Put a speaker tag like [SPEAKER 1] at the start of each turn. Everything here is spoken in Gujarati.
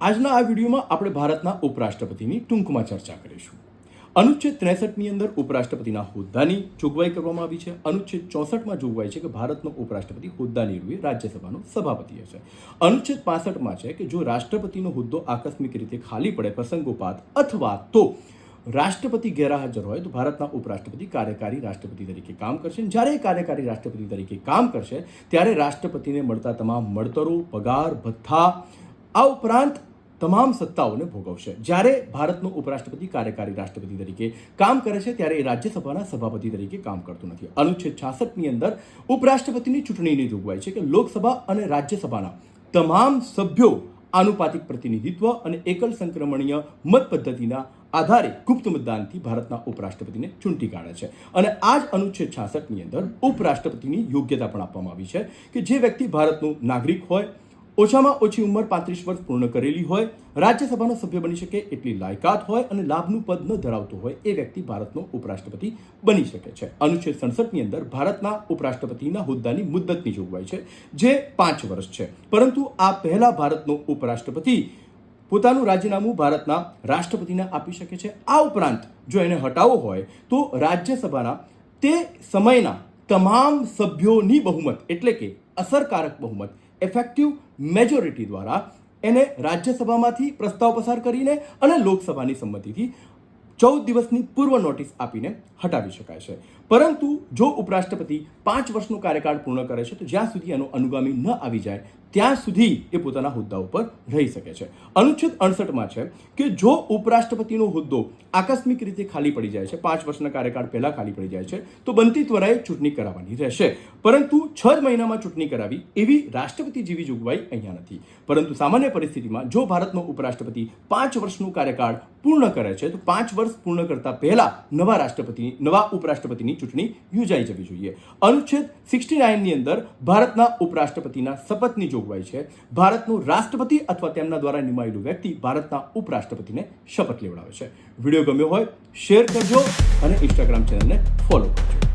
[SPEAKER 1] આજના આ વિડીયોમાં આપણે ભારતના ઉપરાષ્ટ્રપતિની ટૂંકમાં ચર્ચા કરીશું. અનુચ્છેદ ત્રેસઠની અંદર ઉપરાષ્ટ્રપતિના હોદ્દાની જોગવાઈ કરવામાં આવી છે. અનુચ્છેદ ચોસઠમાં જોગવાઈ છે કે ભારતનો ઉપરાષ્ટ્રપતિ હોદ્દાની રૂએ રાજ્યસભાનો સભાપતિ હશે. અનુચ્છેદ પાસઠમાં છે કે જો રાષ્ટ્રપતિનો હોદ્દો આકસ્મિક રીતે ખાલી પડે પ્રસંગોપાત અથવા તો રાષ્ટ્રપતિ ગેરહાજર હોય તો ભારતના ઉપરાષ્ટ્રપતિ કાર્યકારી રાષ્ટ્રપતિ તરીકે કામ કરશે. જ્યારે કાર્યકારી રાષ્ટ્રપતિ તરીકે કામ કરશે, ત્યારે રાષ્ટ્રપતિને મળતા તમામ મળતરો, પગાર, ભથ્થા આ ઉપરાંત તમામ સત્તાઓને ભોગવશે. જ્યારે ભારતનો ઉપરાષ્ટ્રપતિ કાર્યકારી રાષ્ટ્રપતિ તરીકે કામ કરે છે, ત્યારે એ રાજ્યસભાના સભાપતિ તરીકે કામ કરતું નથી. અનુચ્છેદ છાસઠની અંદર ઉપરાષ્ટ્રપતિની ચૂંટણીની જોગવાઈ છે કે લોકસભા અને રાજ્યસભાના તમામ સભ્યો આનુપાતિક પ્રતિનિધિત્વ અને એકલ સંક્રમણીય મત પદ્ધતિના આધારે ગુપ્ત મતદાનથી ભારતના ઉપરાષ્ટ્રપતિને ચૂંટી કાઢે છે. અને આ જ અનુચ્છેદ છાસઠની અંદર ઉપરાષ્ટ્રપતિની યોગ્યતા પણ આપવામાં આવી છે કે જે વ્યક્તિ ભારતનું નાગરિક હોય ઓછામાં ઓછી ઉંમર પાંત્રીસ વર્ષ પૂર્ણ કરેલી હોય, રાજ્યસભાનો સભ્ય બની શકે એટલી લાયકાત હોય અને લાભનું પદ ન ધરાવતો હોય એ વ્યક્તિ ભારતનો ઉપરાષ્ટ્રપતિ બની શકે છે. અનુચ્છેદ સડસઠની અંદર ભારતના ઉપરાષ્ટ્રપતિના હોદ્દાની મુદ્દતની જોગવાઈ છે, જે પાંચ વર્ષ છે. પરંતુ આ પહેલા ભારતનો ઉપરાષ્ટ્રપતિ પોતાનું રાજીનામું ભારતના રાષ્ટ્રપતિને આપી શકે છે. આ ઉપરાંત જો એને હટાવવો હોય, તો રાજ્યસભાના તે સમયના તમામ સભ્યોની બહુમત, એટલે કે અસરકારક બહુમત એફેક્ટિવ મેજોરિટી દ્વારા એને રાજ્યસભામાંથી પ્રસ્તાવ પસાર કરીને અને લોકસભાની સંમતિથી ચૌદ દિવસની પૂર્વ નોટિસ આપીને હટાવી શકાય છે. પરંતુ જો ઉપરાષ્ટ્રપતિ પાંચ વર્ષનો કાર્યકાળ પૂર્ણ કરે છે, તો જ્યાં સુધી એનો અનુગામી ન આવી જાય ત્યાં સુધી એ પોતાના હોદ્દા ઉપર રહી શકે છે. અનુચ્છેદ અડસઠમાં છે કે જો ઉપરાષ્ટ્રપતિનો હોદ્દો આકસ્મિક રીતે ખાલી પડી જાય છે, પાંચ વર્ષના કાર્યકાળ પહેલાં ખાલી પડી જાય છે, તો બનતી ત્વરાએ ચૂંટણી કરાવવાની રહેશે. પરંતુ છ જ મહિનામાં ચૂંટણી કરાવી એવી રાષ્ટ્રપતિ જેવી જોગવાઈ અહીંયા નથી. પરંતુ સામાન્ય પરિસ્થિતિમાં જો ભારતનો ઉપરાષ્ટ્રપતિ પાંચ વર્ષનું કાર્યકાળ પૂર્ણ કરે છે, તો પાંચ વર્ષ પૂર્ણ કરતા પહેલા નવા રાષ્ટ્રપતિ નવા ઉપરાષ્ટ્રપતિની ચૂંટણી યોજાઈ જવી જોઈએ. અનુચ્છેદ સિક્સટી નાઇનની અંદર ભારતના ઉપરાષ્ટ્રપતિના શપથની જોગવાઈ છે. ભારતનું રાષ્ટ્રપતિ અથવા તેમના દ્વારા નિમાયેલું વ્યક્તિ ભારતના ઉપરાષ્ટ્રપતિને શપથ લેવડાવે છે. વીડિયો ગમ્યો હોય, શેર કરજો અને ઇન્સ્ટાગ્રામ ચેનલને ફોલો કરજો.